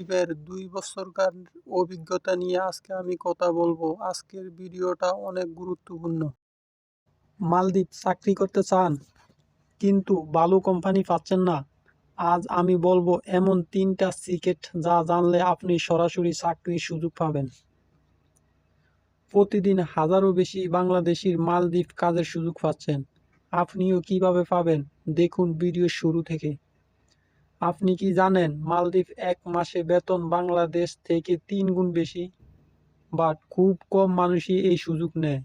মালদ্বীপের দুই বছরকার অভিজ্ঞতা নিয়ে আজকে আমি কথা বলব। আজকের ভিডিওটা অনেক গুরুত্বপূর্ণ। মালদ্বীপ চাকরি করতে চান, কিন্তু ভালো কোম্পানি পাচ্ছেন না। আজ আমি বলব, এমন তিনটা সিক্রেট যা জানলে আপনি সরাসরি চাকরির সুযোগ পাবেন। প্রতিদিন হাজারো বেশি বাংলাদেশির মালদ্বীপ কাজের সুযোগ পাচ্ছেন। আপনিও কীভাবে পাবেন? দেখুন ভিডিও শুরু থেকে। আপনি কি জানেন মালদ্বীপ এক মাসে বেতন বাংলাদেশ থেকে তিন গুণ বেশি? বাট খুব কম মানুষই এই সুযোগ নেয়।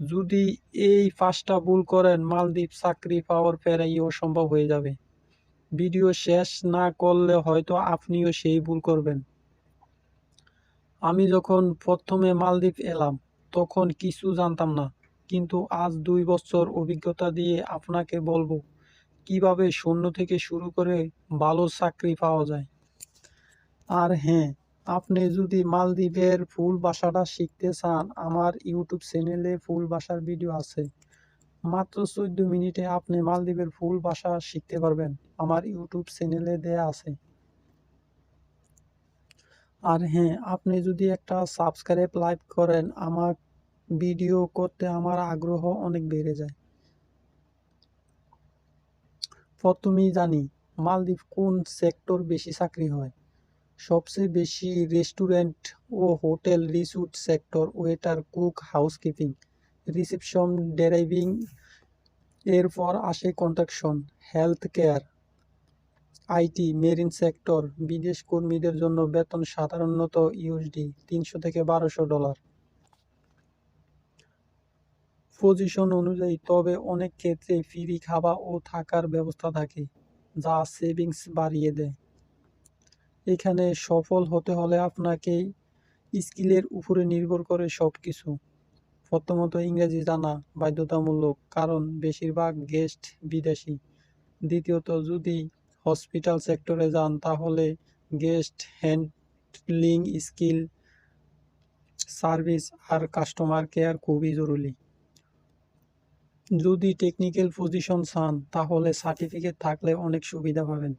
যদি এই পাঁচটা ভুল করেন, মালদ্বীপ চাকরি পাওয়ার প্রায় অসম্ভব হয়ে যাবে। ভিডিও শেষ না করলে হয়তো আপনিও সেই ভুল করবেন। আমি যখন প্রথমে মালদ্বীপ এলাম, তখন কিছু জানতাম না, কিন্তু আজ দুই বছর অভিজ্ঞতা দিয়ে আপনাকে বলব কীভাবে শূন্য থেকে শুরু করে ভালো চাকরি পাওয়া যায়? আর হ্যাঁ আপনি যদি মালদ্বীপের ফুল ভাষাটা শিখতে চান, আমার ইউটিউব চ্যানেলে ফুল ভাষার ভিডিও আছে। মাত্র চোদ্দ মিনিটে আপনি মালদ্বীপের ফুল ভাষা শিখতে পারবেন, আমার ইউটিউব চ্যানেলে দেয়া আছে। আর হ্যাঁ আপনি যদি একটা সাবস্ক্রাইব লাইক করেন, আমার ভিডিও করতে আমার আগ্রহ অনেক বেড়ে যায়। প্রথমেই জানি, মালদ্বীপ কোন সেক্টর বেশি চাকরি হয়? সবচেয়ে বেশি রেস্টুরেন্ট ও hotel resort sector, waiter, cook, housekeeping, reception, driving এরপর আসে construction health care IT, marine sector, বিদেশ কর্মীদের জন্য বেতন সাধারণত ইউএসডি, তিনশো থেকে বারোশো ডলার। পজিশন অনুযায়ী, তবে অনেক ক্ষেত্রে ফ্রি খাওয়া ও থাকার ব্যবস্থা থাকে, যা সেভিংস বাড়িয়ে দেয়। এখানে সফল হতে হলে আপনাকে স্কিলের উপরে নির্ভর করে সব কিছু প্রথমত ইংরেজি জানা বাধ্যতামূলক, কারণ বেশিরভাগ গেস্ট বিদেশি। দ্বিতীয়ত, যদি হসপিটাল সেক্টরে যান, তাহলে গেস্ট হ্যান্ডলিং স্কিল সার্ভিস আর কাস্টমার কেয়ার খুবই জরুরি। যদি টেকনিক্যাল পজিশন চান, তাহলে সার্টিফিকেট থাকলে অনেক সুবিধা পাবেন।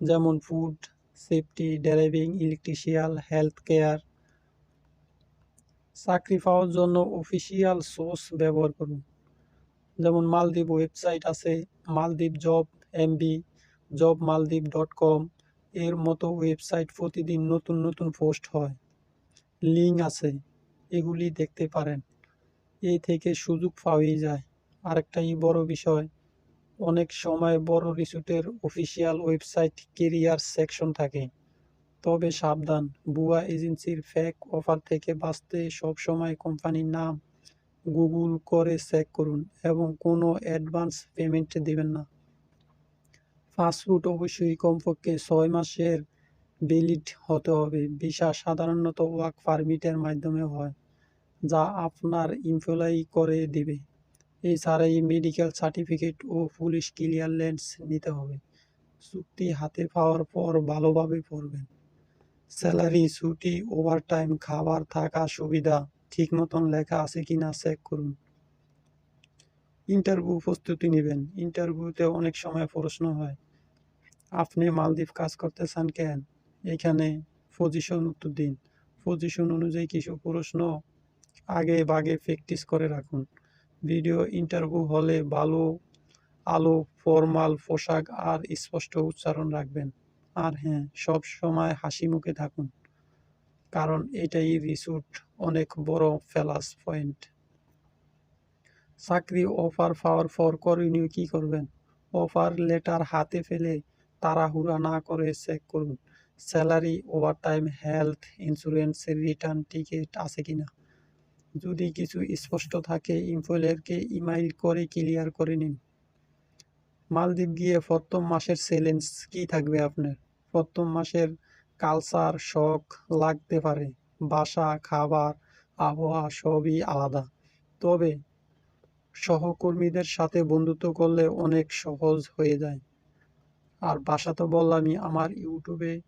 যেমন food safety driving electrical health care চাকরি পাওয়ার জন্য অফিসিয়াল সোর্স ব্যবহার করুন। যেমন মালদ্বীপ ওয়েবসাইট আছে, Maldives job MB job Maldives dot com এর মতো ওয়েবসাইট প্রতিদিন নতুন নতুন পোস্ট হয়। লিঙ্ক আছে, এগুলি দেখতে পারেন। এই থেকে সুযোগ পাওয়াই যায়। আরেকটাই বড় বিষয়, অনেক সময় বড় রিসোর্টের অফিসিয়াল ওয়েবসাইট কেরিয়ার সেকশন থাকে। তবে সাবধান বুয়া এজেন্সির ফেক অফার থেকে বাঁচতে সবসময় কোম্পানির নাম গুগল করে চেক করুন এবং কোনো অ্যাডভান্স পেমেন্ট দেবেন না। পাসপোর্ট অবশ্যই কমপক্ষে ছয় মাসের ভ্যালিড হতে হবে, ভিসা সাধারণত ওয়ার্ক পারমিটের মাধ্যমে হয়, যা আপনার এমপ্লয়ি করে দিবে। এছাড়াই মেডিকেল সার্টিফিকেট ও পুলিশ ক্লিয়ারেন্স নিতে হবে। চুক্তি হাতে পাওয়ার পর ভালোভাবে পড়বেন। স্যালারি ছুটি ওভারটাইম খাবার থাকা সুবিধা ঠিক মতন লেখা আছে কি না চেক করুন। ইন্টারভিউ প্রস্তুতি নেবেন। ইন্টারভিউতে অনেক সময় প্রশ্ন হয়, আপনি মালদ্বীপ কাজ করতে চান কেন? এখানে পজিশন উত্তর দিন। পজিশন অনুযায়ী কিছু প্রশ্ন আগে বাগে প্র্যাকটিস করে রাখুন। ভিডিও ইন্টারভিউ হলে ভালো আলো, ফর্মাল, পোশাক আর স্পষ্ট উচ্চারণ রাখবেন। আর হ্যাঁ সব সময় হাসি মুখে থাকুন, কারণ এটাই রিসুট অনেক বড় ফেলাস পয়েন্ট। চাকরি অফার পাওয়ার পর করণীয় কী করবেন? অফার লেটার হাতে ফেলে তাড়াহুড়া না করে চেক করুন, স্যালারি, ওভারটাইম, হেলথ ইন্স্যুরেন্সের রিটার্ন টিকিট আছে কিনা। যদি কিছু স্পষ্ট থাকে ইমপ্লয়ারকে ইমেইল করে ক্লিয়ার করে নিন। মালদ্বীপ গিয়ে প্রথম মাসের চ্যালেঞ্জ কী থাকবে আপনার? প্রথম মাসের কালচার শখ লাগতে পারে, বাসা, খাবার, আবহাওয়া সবই আলাদা। তবে সহকর্মীদের সাথে বন্ধুত্ব করলে অনেক সহজ হয়ে যায়। আর বাসা তো বললামই, আমার ইউটিউবে